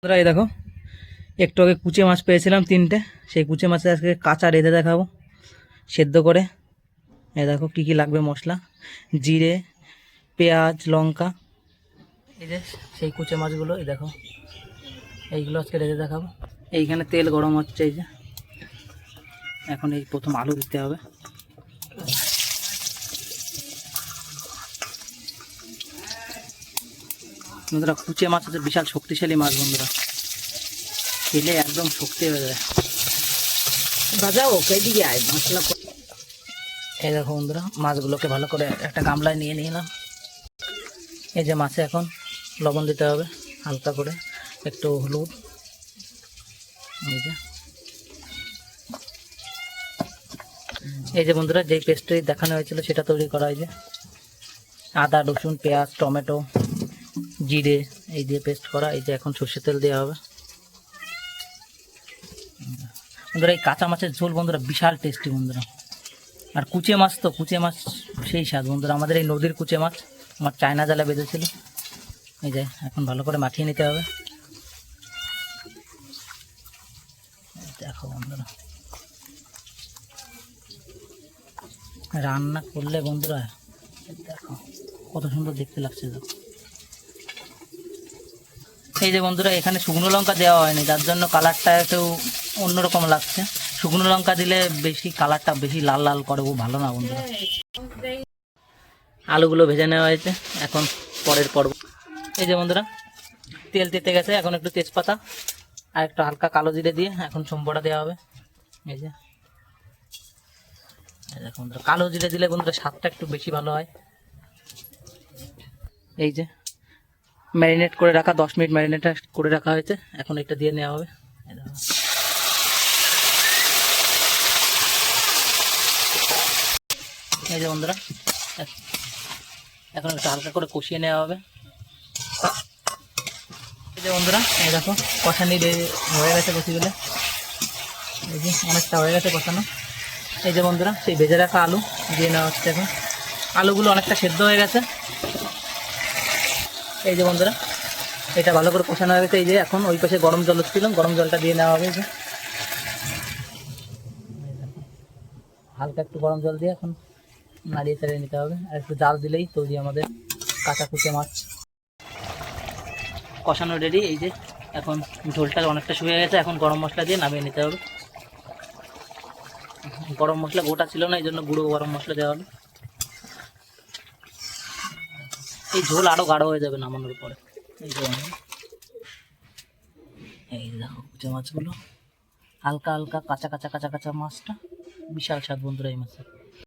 বন্ধুরা, এই দেখো, একটু আগে কুচে মাছ পেয়েছিলাম তিনটে। সেই কুচে মাছে আজকে কাঁচা রেঁধে দেখাবো, সেদ্ধ করে। এই দেখো, কী কী লাগবে মশলা? জিরে, পেঁয়াজ, লঙ্কা। এই যে সেই কুচে মাছগুলো, এই দেখো, এইগুলো আজকে রেঁধে দেখাবো। এইখানে তেল গরম হচ্ছে, এই যে। এখন এই প্রথম আলু দিতে হবে। বন্ধুরা, কুচে মাছ হচ্ছে বিশাল শক্তিশালী মাছ বন্ধুরা। খেলে একদম শক্তি হয়ে যায়। বাজাও দিকে আয়, মশলা এই দেখো বন্ধুরা, মাছগুলোকে ভালো করে একটা গামলায় নিয়ে নিলাম। এই যে মাছে এখন লবণ দিতে হবে, হালকা করে। একটু হলুদ। এই যে। এই যে বন্ধুরা, যেই পেস্টটি দেখানো হয়েছিল, সেটা তৈরি করা হয়েছে। আদা, রসুন, পেঁয়াজ, টমেটো। জিরে, এই দিয়ে পেস্ট করা, এই যে এখন সর্ষের তেল দেওয়া হবে। বন্ধুরা, এই কাঁচা মাছের ঝোল বন্ধুরা বিশাল টেস্টি বন্ধুরা। আর কুচে মাছ তো, কুচে মাছ সেই স্বাদ বন্ধুরা। আমাদের এই নদীর কুচে মাছ, আমার চায়না জালে বেঁধেছিল। এই যে, এখন ভালো করে মাখিয়ে নিতে হবে। দেখো বন্ধুরা। রান্না করলে বন্ধুরা, দেখো, কত সুন্দর দেখতে লাগছে। দেখো এই যে বন্ধুরা, এখানে শুকনো লঙ্কা দেওয়া হয়নি, যার জন্য কালারটা একটু অন্যরকম লাগছে। শুকনো লঙ্কা দিলে বেশি কালারটা বেশি লাল লাল করে, ও ভালো না বন্ধুরা। আলুগুলো ভেজে নেওয়া হয়েছে, এখন পরের পর্ব। এই যে বন্ধুরা, তেল তেতে গেছে, এখন একটু তেজপাতা আর একটু হালকা কালো জিরে দিয়ে এখন সম্বরা দেওয়া হবে। এই যে কালো জিরে দিলে বন্ধুরা স্বাদটা একটু বেশি ভালো হয়। এই যে ম্যারিনেট করে রাখা, দশ মিনিট ম্যারিনেট করে রাখা হয়েছে। এখন এটা দিয়ে নেওয়া হবে। এই যে বন্ধুরা, এখন একটু হালকা করে কষিয়ে নেওয়া হবে। এই যে বন্ধুরা, এই দেখো, কষানি হয়ে গেছে কষিগুলো এই যে অনেকটা হয়ে গেছে কষানো। এই যে বন্ধুরা, সেই ভেজে রাখা আলু দিয়ে নেওয়া হচ্ছে এখন। আলুগুলো অনেকটা সেদ্ধ হয়ে গেছে। এই যে বন্ধুরা, এটা ভালো করে কষানো হয়ে গেছে। এই যে এখন ওই পাশে গরম জল হচ্ছিল, গরম জলটা দিয়ে নেওয়া হবে যে। হালকা একটু গরম জল দিয়ে এখন নাড়িয়ে চাড়িয়ে নিতে হবে। আর একটু জাল দিলেই তৈরি আমাদের কাঁচা কুচে মাছ। কষানো রেডি এই যে এখন ঝোলটা অনেকটা শুয়ে গেছে, এখন গরম মশলা দিয়ে নামিয়ে নিতে হবে। গরম মশলা গোটা ছিল না, এই জন্য গুঁড়ো গরম মশলা দেওয়া হলো। এই ঝোল আরও গাঢ় হয়ে যাবে নামানোর পরে। এই যে এই দেখো কুচে মাছগুলো। হালকা হালকা কাঁচা কাঁচা কাঁচা কাঁচা মাছটা। বিশাল স্বাদ বন্ধুরা এই মাছের।